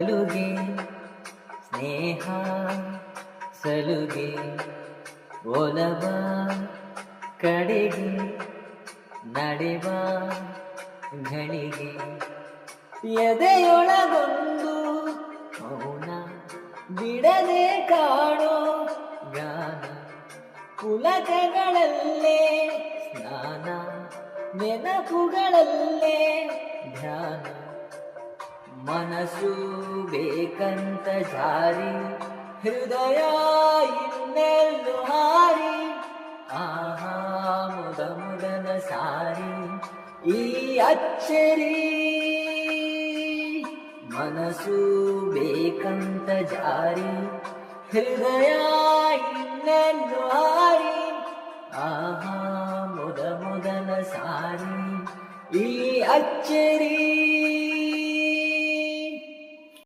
ಸಲುಗೆ ಸ್ನೇಹ, ಸಲುಗೆ ಒಲವ, ಕಡೆಗೆ ನಡೆವ ಘಳಿಗೆ ಎದೆಯೊಳಗೊಂದು ಮೌನ ಬಿಡದೆ ಕಾಣೋ ಗಾನ, ಪುಲಕಗಳಲ್ಲೇ ಸ್ನಾನ ನೆನಪುಗಳಲ್ಲೇ ಮನಸ್ಸು ಬೇಕಂತ ಜಾರಿ, ಹೃದಯ ಇನ್ನೆಲ್ಲು ಹಾರಿ, ಆಹಾ ಮುದ ಮುದನ ಸಾರಿ, ಈ ಅಚ್ಚರಿ. ಮನಸ್ಸು ಬೇಕಂತ ಜಾರಿ, ಹೃದಯ ಇನ್ನೆಲ್ಲು ಹಾರಿ, ಆಹಾ ಮುದ ಮುದನ ಸಾರಿ, ಈ ಅಚ್ಚರಿ.